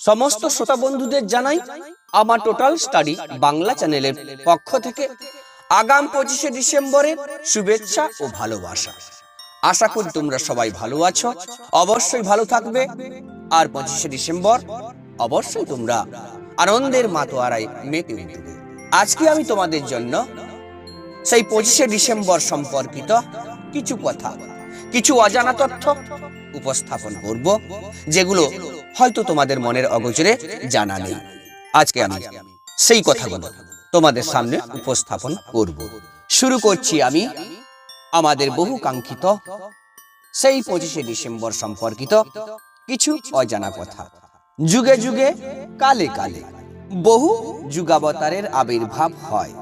সমস্ত শ্রোতা বন্ধুদের জানাই আমার টোটাল স্টাডি বাংলা চ্যানেলের পক্ষ থেকে আগাম পঁচিশে ডিসেম্বরের শুভেচ্ছা ও ভালোবাসা। আশা করি তোমরা সবাই ভালো আছো, অবশ্যই ভালো থাকবে। আর পঁচিশে ডিসেম্বর অবশ্যই তোমরা আনন্দের মাতোয়ারায় মেতে উঠবে। আজকে আমি তোমাদের জন্য সেই পঁচিশে ডিসেম্বর সম্পর্কিত কিছু কথা, কিছু অজানা তথ্য উপস্থাপন করব, যেগুলো হয়তো তোমাদের মনের অগোচরে জানা নেই। আজকে আমি সেই কথাগুলো তোমাদের সামনে উপস্থাপন করব। শুরু করছি আমি আমাদের বহু কাঙ্ক্ষিত, সেই পঁচিশে ডিসেম্বর সম্পর্কিত কিছু অজানা কথা। যুগে যুগে, কালে কালে বহু যুগাবতারের আবির্ভাব হয়,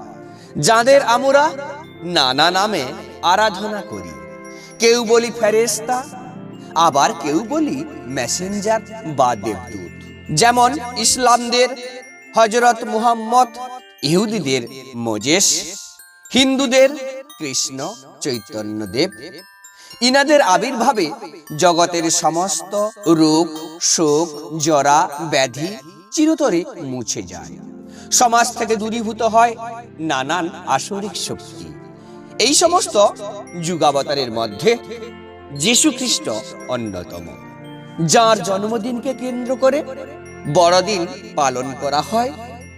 যাদের আমরা নানা নামে আরাধনা করি। কেউ বলি ফেরেস্তা আবার কেউ বলি মেসেঞ্জার বা দেবদূত। যেমন ইসলামদের হজরত মুহাম্মদ, ইহুদিদের মোজেস, হিন্দুদের কৃষ্ণ চৈতন্যদেব। ইনাদের আবির্ভাবে জগতের সমস্ত রোগ, শোক, জরা, ব্যাধি চিরতরে মুছে যায়। সমাজ থেকে দূরীভূত হয় নানান আসরিক শক্তি। এই সমস্ত যুগাবতারের মধ্যে খ্রিস্ট অন্যতম, যার জন্মদিনকে কেন্দ্র করে বড়দিন পালন করা হয়,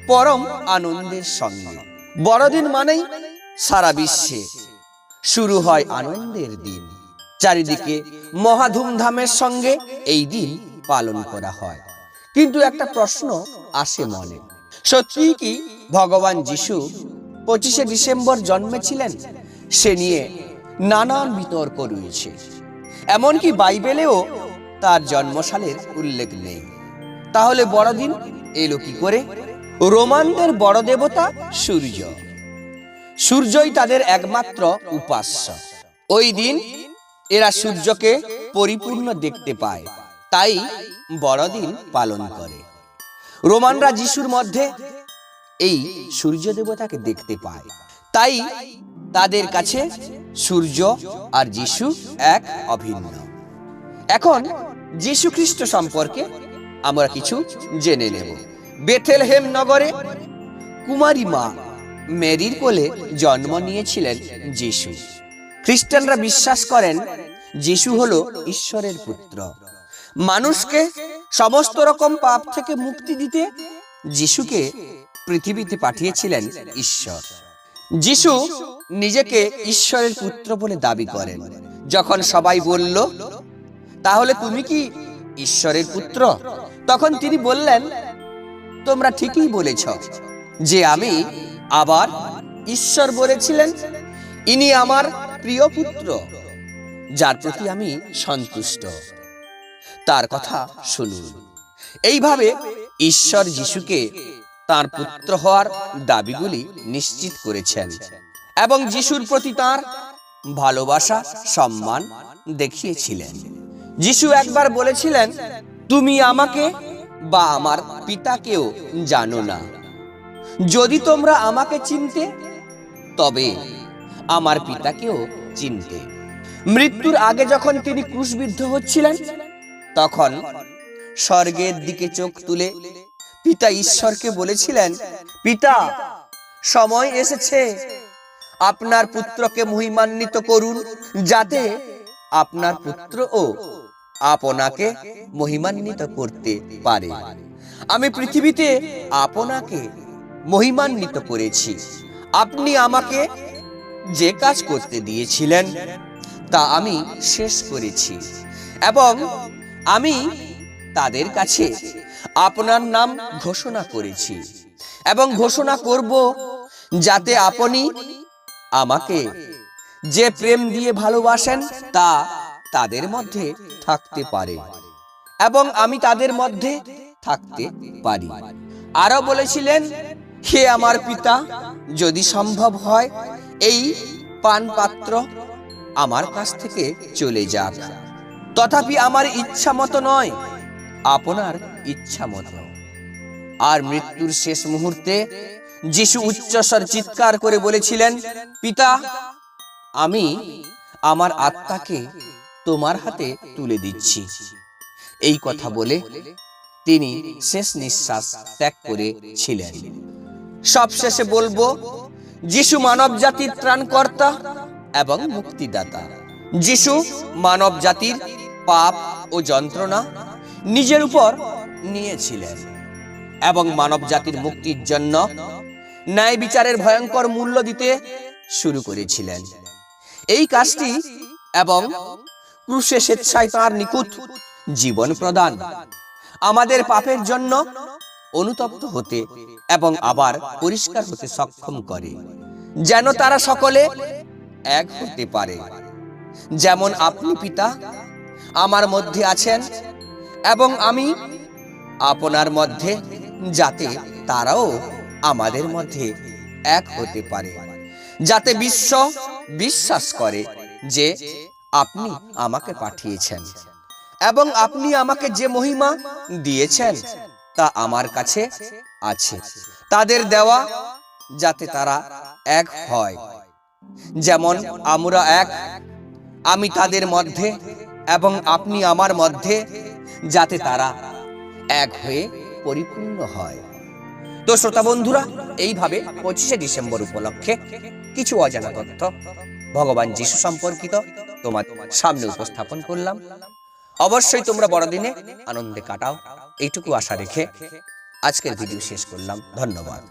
পরম আনন্দের সঙ্গে। বড়দিন মানেই সারা বিশ্বে শুরু হয় আনন্দের দিন। চারিদিকে মহা ধুমধামের সঙ্গে এই দিন পালন করা হয়। কিন্তু একটা প্রশ্ন আসে মনে সত্যি কি ভগবান যিশু পঁচিশে ডিসেম্বর জন্মেছিলেন? সে নিয়ে নানান বিতর্ক রয়েছে। এমনকি বাইবেলেও তার জন্মসালের উল্লেখ নেই। তাহলে বড়দিন এলো কি করে? রোমানদের বড় দেবতা সূর্য। সূর্যই তাদের একমাত্র উপাস্য। ওই দিন এরা সূর্যকে পরিপূর্ণ দেখতে পায়। তাই বড়দিন পালন করে। রোমানরা যিশুর মধ্যে এই সূর্য দেবতাকে দেখতে পায়। তাই তাদের কাছে সূর্য আর যিশু এক অভিন্ন। এখন যিশু খ্রিস্ট সম্পর্কে আমরা কিছু জেনে নেব। বেথেলহেম নগরে কুমারী মা মেরির কোলে জন্ম নিয়েছিলেন যিশু। খ্রিস্টানরা বিশ্বাস করেন যিশু হলো ঈশ্বরের পুত্র। মানুষকে সমস্ত রকম পাপ থেকে মুক্তি দিতে যিশুকে পৃথিবীতে পাঠিয়েছিলেন ঈশ্বর। যিশু নিজেকে ঈশ্বরের পুত্র বলে দাবি করেন। যখন সবাই বলল, তাহলে তুমি কি ঈশ্বরের পুত্র? তখন তিনি বললেন, তোমরা ঠিকই বলেছ যে আমি আবার ঈশ্বর বলেছিলেন, ইনি আমার প্রিয় পুত্র, যার প্রতি আমি সন্তুষ্ট। তার কথা শুনুন। এইভাবে ঈশ্বর যিশুকে তার পুত্র হওয়ার দাবিগুলি নিশ্চিত করেছেন। এবং যিশুর প্রতি তার ভালোবাসা সম্মান দেখিয়েছিলেন। যিশু একবার বলেছিলেন তুমি আমাকে বা আমার পিতাকেও জানো না। যদি তোমরা আমাকে চিনতে তবে আমার পিতাকেও চিনতে। মৃত্যুর আগে যখন তিনি ক্রুশবিদ্ধ হচ্ছিলেন তখন স্বর্গের দিকে চোখ তুলে পিতা ঈশ্বরকে বলেছিলেন পিতা সময় এসেছে। আপনার পুত্রকে মহিমান্বিত করুন, যাতে আপনার পুত্রও আপনাকে মহিমান্বিত করতে পারে। আমি পৃথিবীতে আপনাকে মহিমান্বিত করেছি। আপনি আমাকে যে কাজ করতে দিয়েছিলেন, তা আমি শেষ করেছি এবং আমি তাদের কাছে আপনার নাম ঘোষণা করেছি এবং ঘোষণা করব যাতে আপনি আমাকে। যে প্রেম দিয়ে ভালোবাসেন, তা তাদের মধ্যে থাকতে পারে। এবং আমি তাদের মধ্যে থাকতে পারি। আরও বলেছিলেন, হে আমার পিতা, যদি সম্ভব হয়, এই পান পাত্র আমার কাছ থেকে চলে যাক। তথাপি আমার ইচ্ছা মতো নয়, আপনার ইচ্ছা মতো। আর মৃত্যুর শেষ মুহূর্তে যিশু উচ্চস্বর চিৎকার করে বলেছিলেন, পিতা, আমি আমার আত্মাকে তোমার হাতে তুলে দিচ্ছি। এই কথা বলে তিনি শেষ নিঃশ্বাস ত্যাগ করেছিলেন সবশেষে বলব, যিশু মানব জাতির ত্রাণকর্তা এবং মুক্তিদাতা। যিশু মানব জাতির পাপ ও যন্ত্রণা নিজের উপর নিয়েছিলেন এবং মানব জাতির মুক্তির জন্য ন্যায় বিচারের ভয়ঙ্কর মূল্য দিতে শুরু করেছিলেন। এই কাজটি এবং ক্রুশে স্বেচ্ছায় তাঁর নিকুত জীবন প্রদান আমাদের পাপের জন্য অনুতপ্ত হতে এবং আবার পরিষ্কার হতে সক্ষম করে, যেন তারা সকলে এক হতে পারে। যেমন আপনি পিতা, আমার মধ্যে আছেন এবং আমি আপনার মধ্যে, যাতে তারাও আমাদের মধ্যে এক হতে পারে, যাতে বিশ্ব বিশ্বাস করে যে আপনি আমাকে পাঠিয়েছেন এবং আপনি আমাকে যে মহিমা দিয়েছেন তা আমার কাছে আছে। তাদের দেওয়া যাতে তারা এক হয়। যেমন আমরা এক, আমি তাদের মধ্যে এবং আপনি আমার মধ্যে, যাতে তারা এক হয়ে পরিপূর্ণ হয়। তো শ্রোতা বন্ধুরা, এইভাবে পঁচিশে ডিসেম্বর উপলক্ষে কিছু অজানা তথ্য ভগবান যিশু সম্পর্কিত তোমার সামনে উপস্থাপন করলাম। অবশ্যই তোমরা বড়দিনে আনন্দে কাটাও, এইটুকু আশা রেখে আজকের ভিডিও শেষ করলাম। ধন্যবাদ।